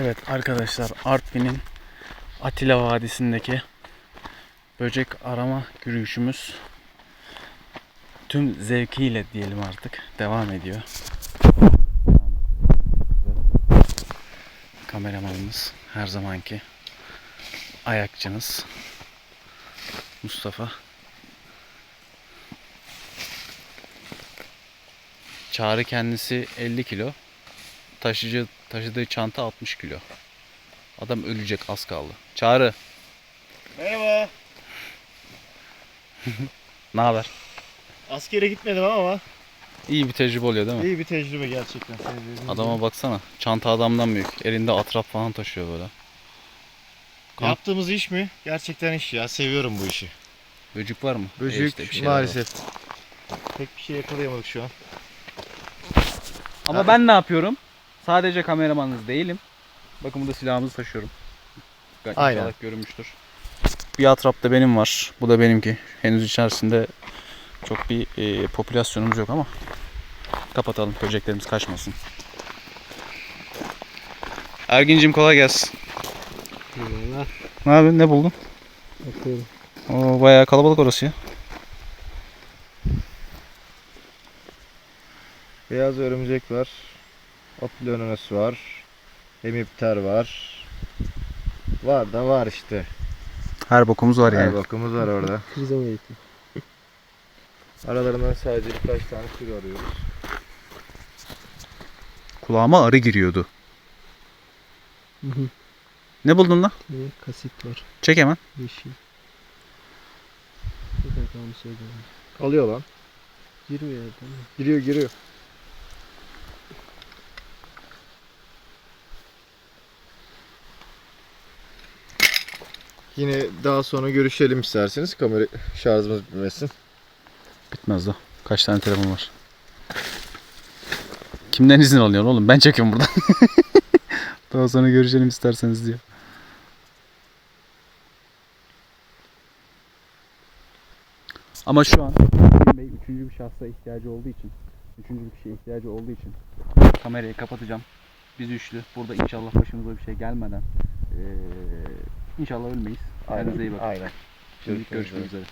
Evet arkadaşlar Artvin'in Atilla Vadisi'ndeki böcek arama yürüyüşümüz tüm zevkiyle diyelim artık devam ediyor. Kameramanımız her zamanki ayakçınız Mustafa. Çağrı kendisi 50 kilo. Taşıcı taşıdığı çanta 60 kilo. Adam ölecek az kaldı. Çağrı Merhaba. ne haber? Askere gitmedim ama İyi bir tecrübe oluyor değil mi? iyi bir tecrübe gerçekten. Adama baksana. Çanta adamdan büyük. Elinde atrap falan taşıyor böyle. Yaptığımız iş mi? Gerçekten iş ya. Seviyorum bu işi. Böcük var mı? E Böcek işte bir şeyler var. maalesef. Pek bir şey yakalayamadık şu an. Ama ben ne yapıyorum? Sadece kameramanınız değilim. Bakın burada silahımızı taşıyorum. İnşallah Aynen. görünmüştür. Bir atrap da benim var. Bu da benimki. Henüz içerisinde çok bir e, popülasyonumuz yok ama kapatalım böceklerimiz kaçmasın. Ergin'cim kolay gelsin. Eyvallah. Ne yapıyorsun? Ne buldun? Bakıyorum. Oo, bayağı kalabalık orası ya. Beyaz örümcek var. Oplononos var. Hemipter var. Var da var işte. Her bokumuz var Her yani. bakımız var orada. Krizomeyeti. Aralarından sadece birkaç tane tür arıyoruz. Kulağıma arı giriyordu. Hı hı. Ne buldun lan? Ne? Kasit var. Çek hemen. Yeşil. Bir dakika onu söyleyeyim. Alıyor lan. Giriyor mi? Giriyor giriyor. Yine daha sonra görüşelim isterseniz. Kamera şarjımız bitmesin. Bitmez daha. Kaç tane telefon var? Kimden izin alıyorsun oğlum? Ben çekiyorum buradan. Daha sonra görüşelim isterseniz diyor. Ama şu an Bey üçüncü bir şahsa ihtiyacı olduğu için, üçüncü bir kişiye ihtiyacı olduğu için kamerayı kapatacağım. Biz üçlü. Burada inşallah başımıza bir şey gelmeden eee inşallah ölmeyiz. Kendinize iyi bakın. Aynen. Görüşmek görüşmek üzere.